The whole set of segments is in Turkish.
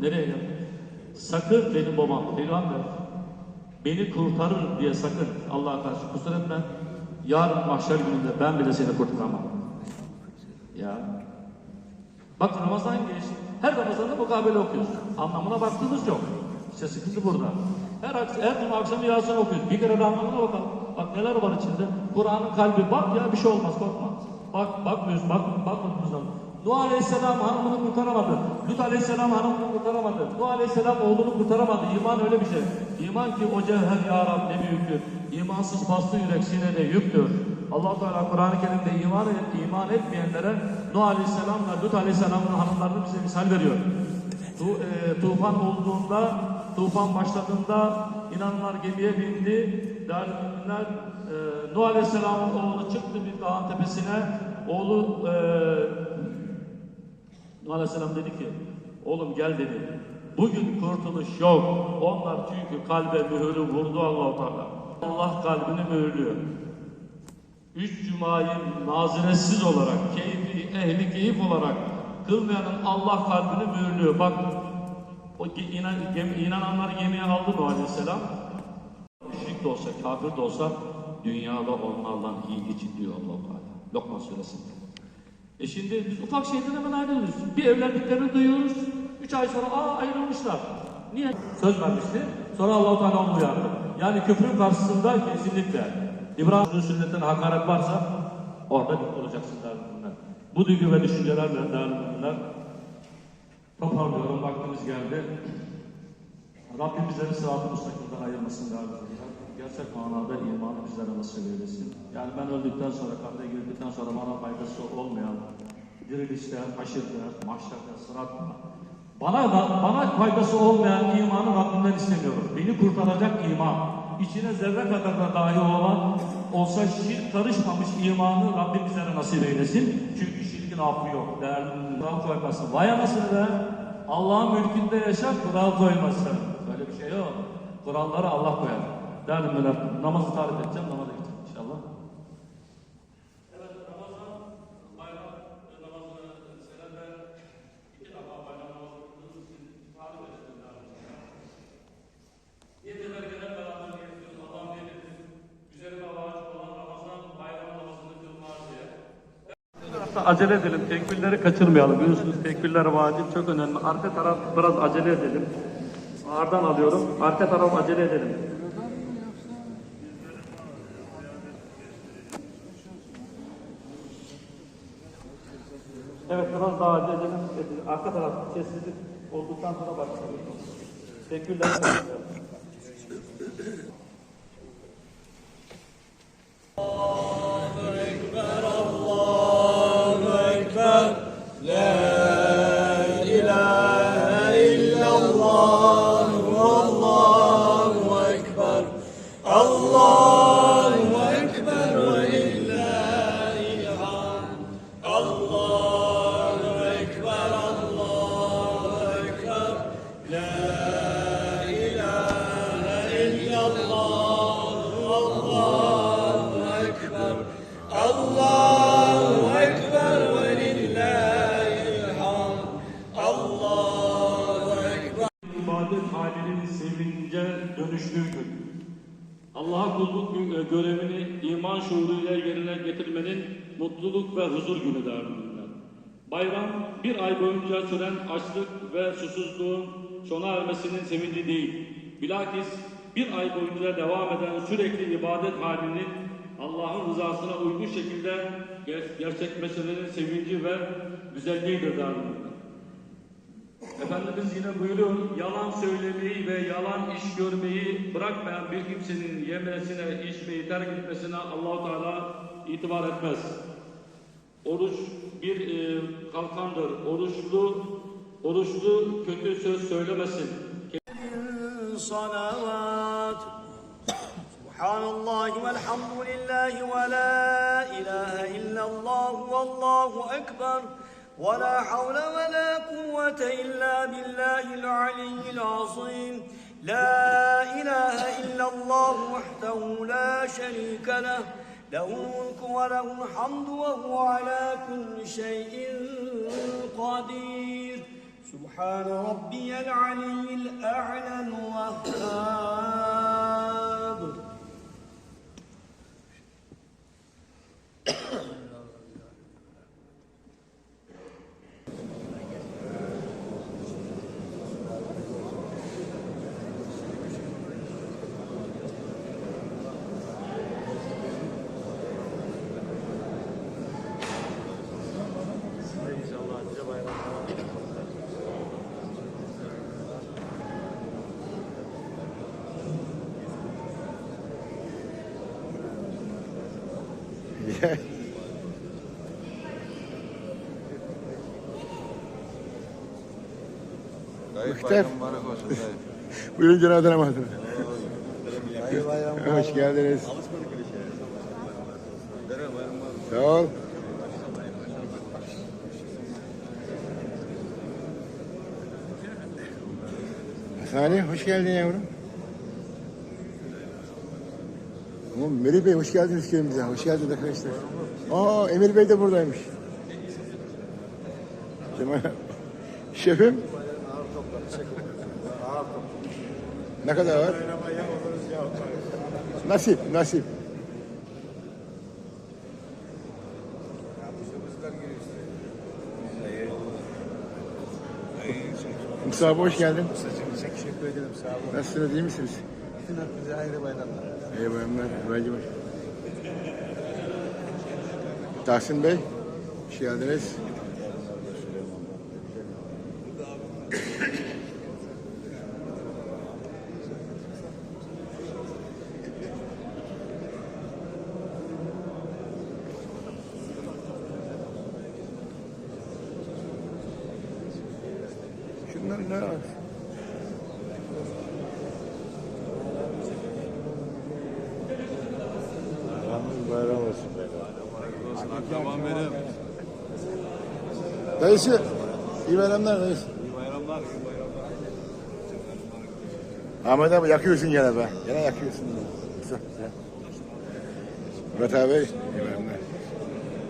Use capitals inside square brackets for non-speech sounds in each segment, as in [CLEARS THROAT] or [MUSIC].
Nereye geldi? Sakın benim babam, peygamber beni kurtarır diye sakın Allah'a karşı kusur etme. Yarın mahşer gününde ben bile seni kurtaramam. Ya. Bak Ramazan geçti. Her Ramazan'da mukabele okuyoruz. Anlamına baktığımız yok. İşte sıkıntı burada. Her, her gün akşam Yasin okuyoruz. Bir kere anlamına bakalım. Bak neler var içinde. Kur'an'ın kalbi bak ya bir şey olmaz korkma. Bak bakmıyoruz bak bakmadığımız. Nuh Aleyhisselam hanımını kurtaramadı. Lut Aleyhisselam hanımını kurtaramadı. Nuh Aleyhisselam oğlunu kurtaramadı. İman öyle bir şey. İman ki o cevher ya Rab ne büyüktür. İmansız bastı yürek sinede yüktür. allah Teala Kur'an-ı Kerim'de iman, et, iman etmeyenlere Nuh Aleyhisselam'la Lut Aleyhisselam'ın hanımlarını bize misal veriyor. Tu, e, tufan olduğunda, tufan başladığında inanlar gemiye bindi. Dalimler e, Nuh Aleyhisselam'ın oğlu çıktı bir dağın tepesine. Oğlu e, Nuh Aleyhisselam dedi ki, oğlum gel dedi. Bugün kurtuluş yok. Onlar çünkü kalbe mühürü vurdu allah Teala. Allah kalbini mühürlüyor. Üç cumayı naziretsiz olarak, keyfi, ehli keyif olarak kılmayanın Allah kalbini mühürlüyor. Bak, o inan, gemi, inananlar gemiye aldı Nuh Aleyhisselam. Müşrik de olsa, kafir de olsa dünyada onlarla iyi geçin diyor allah Teala. Lokman suresinde. E şimdi biz ufak şeyden hemen ayrılıyoruz. Bir evlendiklerini duyuyoruz. Üç ay sonra aa ayrılmışlar. Niye? Söz vermişti. Sonra Allah-u Teala onu uyardı. Yani küfrün karşısında kesinlikle İbrahim'in sünnetine hakaret varsa orada olacaksın müminler. Bu duygu ve düşüncelerle müminler toparlıyorum. Vaktimiz geldi. Rabbim bizleri sırat-ı müstakimden ayırmasın müminler. Gerçek manada imanı bizlere nasip eylesin. Yani ben öldükten sonra, kabre girdikten sonra bana faydası olmayan dirilişte, haşirde, mahşerde, sıratta bana da, bana faydası olmayan imanı Rabbimden istemiyorum. Beni kurtaracak iman. İçine zerre kadar da dahi olan olsa şirk karışmamış imanı Rabbim bizlere nasip eylesin. Çünkü şirkin affı yok. Değerli kural koymasın. Vay anasını be. Allah'ın mülkünde yaşa, kural koymasın. Böyle bir şey yok. Kuralları Allah koyar. Değerli müminler, namazı tarif edeceğim, namaza gideceğim inşallah. Evet, Ramazan, bayram namazını senede iki defa bayram namazı kıldığımız için tarif edelim değerli müminler. Yediler gene beraber? Üzerine vacip olan Ramazan bayram namazını kılmaz diye. Acele edelim, tekbirleri kaçırmayalım. Biliyorsunuz tekbirler vacip, çok önemli. Arka taraf biraz acele edelim. Ağırdan alıyorum. Arka taraf acele edelim. Evet, biraz daha acele edelim. Arka taraf sessizlik olduktan sonra başlayalım. Tekbirleri dönüştüğü gün. Allah'a kulluk gö- görevini iman şuuruyla yerine getirmenin mutluluk ve huzur günü değerliler. Bayram bir ay boyunca süren açlık ve susuzluğun sona ermesinin sevinci değil. Bilakis bir ay boyunca devam eden sürekli ibadet halinin Allah'ın rızasına uygun şekilde ger- gerçekleşmesinin sevinci ve güzelliğidir değerliler. Efendimiz yine buyuruyor, yalan söylemeyi ve yalan iş görmeyi bırakmayan bir kimsenin yemesine, içmeyi terk etmesine Allahu Teala itibar etmez. Oruç bir e, kalkandır. Oruçlu, oruçlu kötü söz söylemesin. Salavat. Subhanallah velhamdülillahi ve la ilahe illallah vallahu ekber. ولا حول ولا قوة إلا بالله العلي العظيم. لا إله إلا الله وحده لا شريك له. له الملك وله الحمد وهو على كل شيء قدير. سبحان ربي العلي الأعلى الوهاب Dayı Muhtar. [LAUGHS] Buyurun. Dayı bayram Hoş geldiniz. Sağ ol. Salih hoş geldin yavrum. Melih Bey hoş geldiniz köyümüze. Hoş geldiniz arkadaşlar. Aa Emir Bey de buradaymış. Cemal [LAUGHS] Şefim. Ne kadar var? Nasip, nasip. Musa abi hoş geldin. Teşekkür ederim sağ olun. Nasılsınız, iyi misiniz? Bütün hepinize ayrı bayramlar. İyi bayramlar, Güvenci Bey. Tahsin Bey, hoş geldiniz. Şunlar ne var? Bayram olsun Akrabam benim. Dayısı, iyi bayramlar dayısı. İyi bayramlar, iyi bayramlar. Ahmet abi yakıyorsun gene be. Gene yakıyorsun. Murat abi, iyi bayramlar.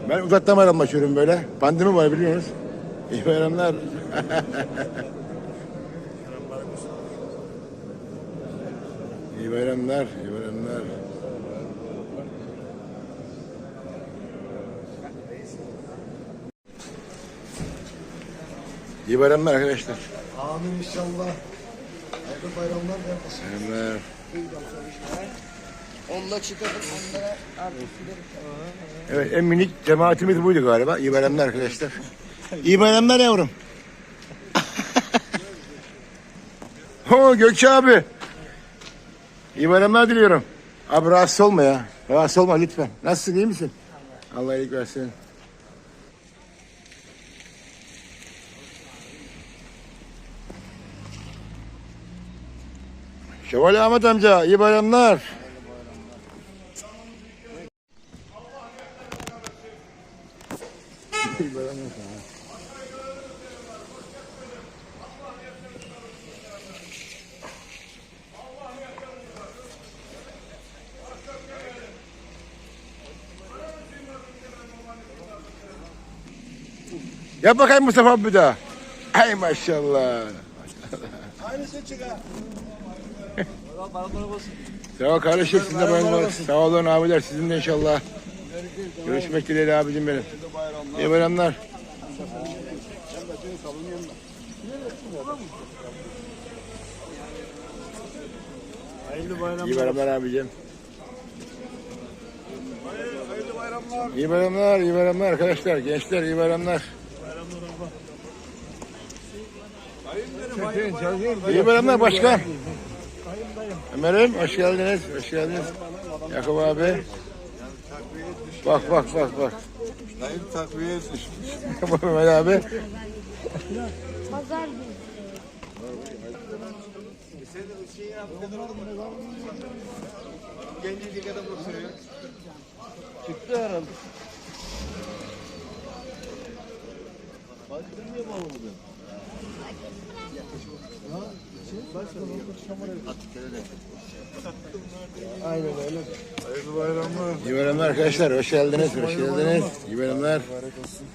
Ben uzaktan bayramlaşıyorum böyle. Pandemi var biliyorsunuz. İyi bayramlar. [LAUGHS] iyi bayramlar, iyi bayramlar. İyi bayramlar arkadaşlar. Amin inşallah. Hayırlı bayramlar kardeşim. Bayramlar. Onunla çıkarıp onlara artık Evet en minik cemaatimiz buydu galiba. İyi bayramlar arkadaşlar. İyi bayramlar yavrum. [LAUGHS] Ho Gökçe abi. İyi bayramlar diliyorum. Abi rahatsız olma ya. Rahatsız olma lütfen. Nasılsın iyi misin? Allah iyilik versin. Şevval Ahmet amca iyi bayramlar. İyi. Yap bakayım Mustafa abi bir daha. Ay maşallah. Aynısı çıkar. Sağ ol kardeşim sizin de bayramlar. Sağ olun abiler sizin de inşallah. Görüşmek dileğiyle abicim benim. İyi bayramlar. Hayırlı bayramlar. İyi bayramlar abicim. Hayırlı bayramlar. İyi bayramlar, iyi bayramlar arkadaşlar. Gençler iyi bayramlar. İyi bayramlar başkan. Ömer'im hoş geldiniz. Hoş geldiniz. Yakup abi. Bak bak bak bak. Dayım takviye etmiş. Mehmet abi. pazar günü. Gencecik adam oturuyor. Çıktı herhalde. Hayırlı bayramlar. İyi bayramlar arkadaşlar. Hoş geldiniz. Hoş geldiniz. İyi bayramlar.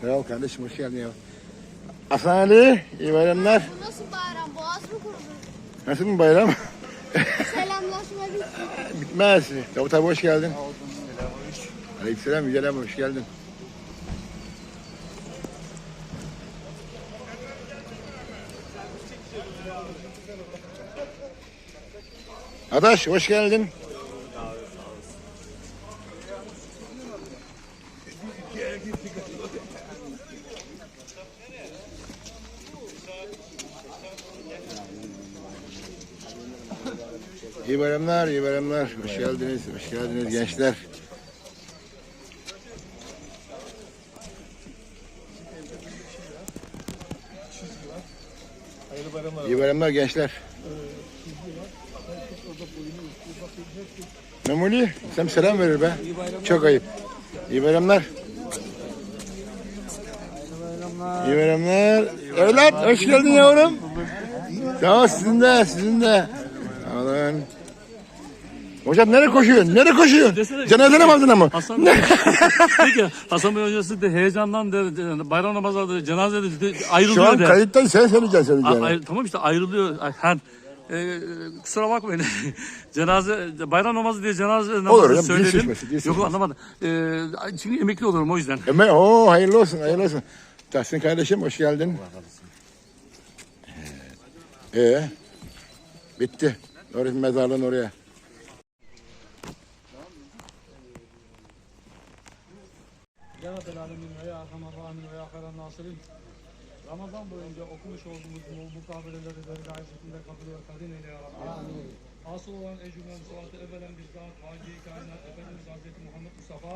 Ol kardeşim. Hoş geldin ya. Hasan Ali, iyi bayramlar. Bu nasıl bayram? Boğaz mı kurudu? Nasıl bir bayram? Selamlaşma bitti. Bitmez. Davut abi hoş geldin. Aleykümselam Yücel abi hoş geldin. Adaş hoş geldin. İyi bayramlar, iyi bayramlar. Hoş geldiniz, hoş geldiniz gençler. İyi bayramlar gençler. Memoli, sen selam verir be. Çok ayıp. İyi bayramlar. İyi bayramlar. Evlat, hoş geldin yavrum. Tamam, sizin de, sizin de. Alın. Hocam nereye koşuyorsun? Nereye koşuyorsun? Mi aldın ama? Hasan Bey, peki Hasan Bey hocası da heyecandan da da- bayram namazı da cenazede de ayrılıyor Şu an de. kayıttan sen söyleyeceksin A- söyleyeceğini. ay- tamam işte ayrılıyor. Ay, Her, e, kusura bakmayın. [LAUGHS] cenaze bayram namazı diye cenaze namazı hocam, dil söyledim. sürçmesi, dil Yok sürçmesi. anlamadım. E, çünkü emekli olurum o yüzden. Ömer, oo hayırlı olsun, hayırlı olsun. Tahsin kardeşim hoş geldin. Ee, bitti. Orası mezarlığın oraya. Ya Rabbel Alemin ve Ya Erhamer Rahimin ve Ya Hayran Nasirin. Ramazan boyunca okumuş olduğumuz bu mukabeleleri de layıkıyla kabul ve kadın eyle ya Rabbi. Amin. Asıl olan ecümle musallatı evvelen bizzat Hacı Kainat Efendimiz Hazreti Muhammed Mustafa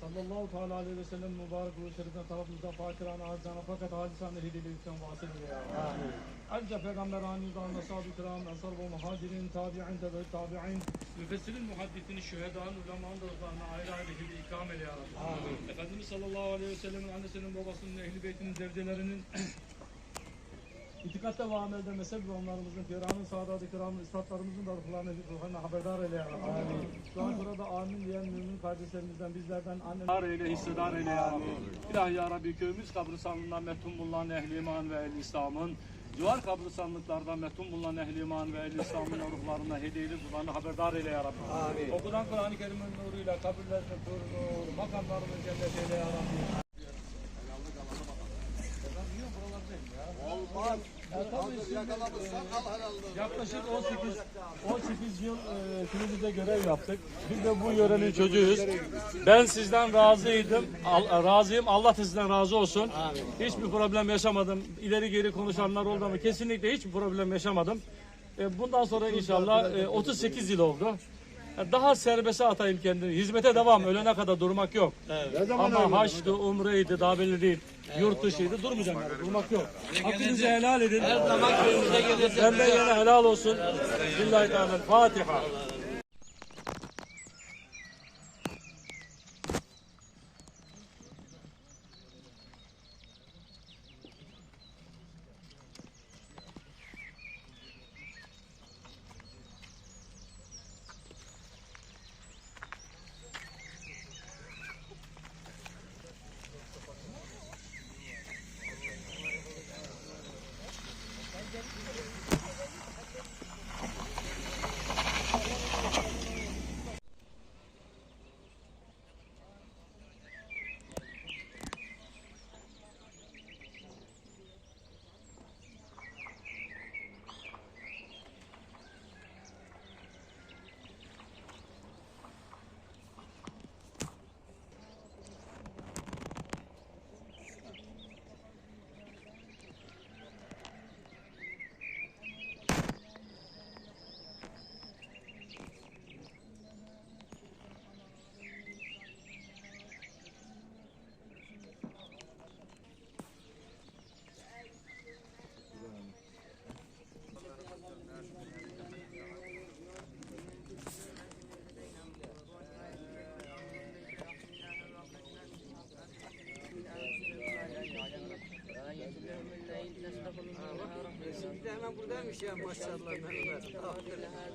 sallallahu teala aleyhi ve sellem mübarek ruhu şerifine tarafımızda fakirane acizane fakat hacizane hediyeliyken vasıl eyle ya. Ayrıca Peygamber Anı'dan Ashab-ı Kiram, Ensar ve Muhacirin, Tabi'in, Tebe Tabi'in, Müfessirin, Muhaddisinin, Şüheda'nın, Ulema'nın rızlarına ayrı ayrı hediye ikram eyle ya Rabbi. Efendimiz sallallahu aleyhi ve sellemin annesinin, babasının, ehli beytinin, zevcelerinin, [CLEARS THROAT] İtikatta ve amelde mezhep ve onlarımızın, kiramın, saadat-ı kiramın, üstadlarımızın da ruhlarını, ruhlarına haberdar eyle ya Rabbi. Amin. Şu an burada amin diyen mümin kardeşlerimizden, bizlerden, anneler eyle, hissedar eyle ya Rabbi. İlahi ya Rabbi köyümüz kabristanlığından metum bulunan ehli iman ve ehli İslam'ın, civar kabristanlıklardan metum bulunan ehli iman ve ehli İslam'ın ruhlarına hediyeli ruhlarını haberdar eyle ya Rabbi. Amin. Okudan Kur'an-ı Kerim'in nuruyla kabirlerini nur, makamlarını cennet eyle ya Rabbi. Yaklaşık 18 18 yıl e, köyümüzde görev yaptık. Biz de bu yörenin çocuğuyuz. Ben sizden razıydım. Al- razıyım. Allah da sizden razı olsun. Hiçbir problem yaşamadım. İleri geri konuşanlar oldu ama kesinlikle hiçbir problem yaşamadım. E, bundan sonra inşallah e, 38 yıl oldu. Daha serbeste atayım kendini. Hizmete devam. Ölene kadar durmak yok. Ama haçtı, umreydi, daha belli değil. Yurt dışıydı. Durmayacağım yani. Durmak yok. Hakkınızı helal edin. Her zaman köyümüze gelirsiniz. Benden yana helal olsun. Billahi Teala. Fatiha. muhteşem maşallah. Merhabalar.